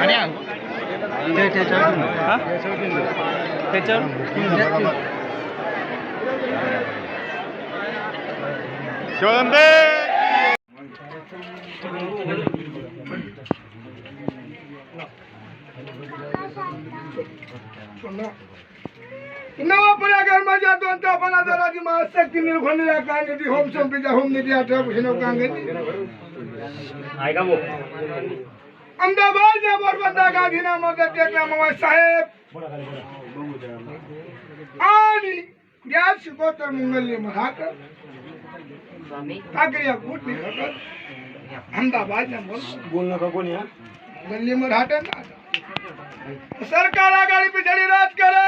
आणि नवापुऱ्या गरमाच्या दोन तापाला जराची महाशक्ती निर्खोणीला काय निधी होम संपीच्या होम निधी अठरा अहमदाबाद અમદાવાદ ને પોરબંદર ગાંધીના મગજ ટેકના મવા સાહેબ. આની ગ્યાર સિકોતર મંગલની મહાકર. કાકરિયા કૂટની હકત અમદાવાદ ને બોલના કાકો ને ગલ્લી મર હાટે સરકાર આગળ પીછડી રાજ કરે.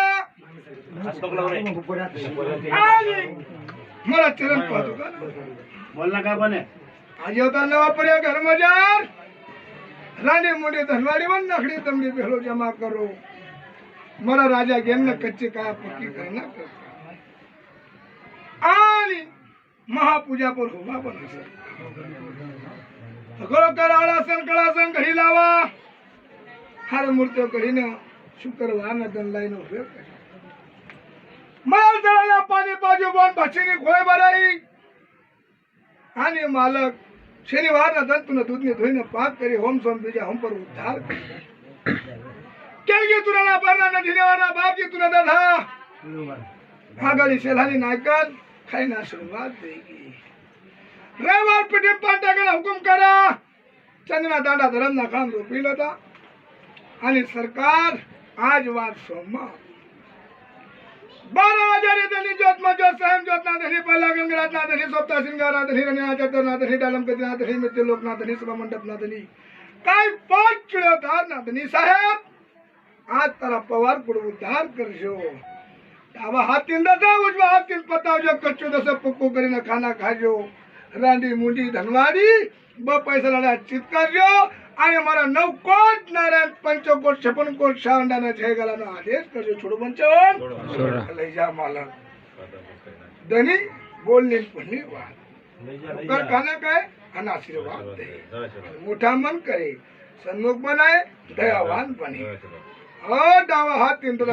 મારા ચરણ પાછું બોલના કાકો ને આજે તો નવા પડ્યા ઘર મજાર राणे मोठे धनवाडी वन नखडी तमडी भेलो जमा करो. मरा राजा घेणं कच्चे काय पक्की करणं करता. आणि महापूजा पर होवा पण सगळं कराळासन कळासन घडी लावा. हर मूर्ती कढीनं शुक्रवार न दंडलाईन उपयोग करा माल जळाला पाणी पाजू बोन भाषेने खोय भराई. आणि मालक शनिवार ना दंतुन दूधने धोईने पाक करे होम सोम बीजा हम पर उद्धार केलगी तुला ना बरना न धिनेवाना बापजी तुला दधा आगाडी शेलानी नायकन खाई ना सुरुवात देगी। रविवार पिठे पाटाकडे हुकुम करा। चंदना दांडा धरम ना काम रोपील होता आणि सरकार आज वार सोमवार। बारा आजारी धनी ज्योत ज्योत स्वयं ज्योत ना धनी पहिला गंगराज ना धनी सोपता सिंगारा ना धनी रण्या चतर ना धनी डालम कधी ना धनी मित्र लोक ना धनी सभा मंडप ना धनी काय पाच किलोदार ना धनी साहेब? आज तारा पवार पुढे उद्धार करशो. डावा हात तीन दसा उजवा हात तीन पतावजो कच्चो दस पक्को करीने खाना खाजो. रांडी मुंडी धनवाडी ब पैसा लढा चितकारजो आणि मला नऊ कोट नारायण पंचकोट छप्पन कोट शांडाना छे गलानो आदेश करजो छोडू पंचवन लई जा मला धनी बोलणे पण वाद कर खाना काय? आणि आशीर्वाद दे. मोठा मन करे. सन्मुख बनाए दयावान बने. हो डावा हात तीन तुला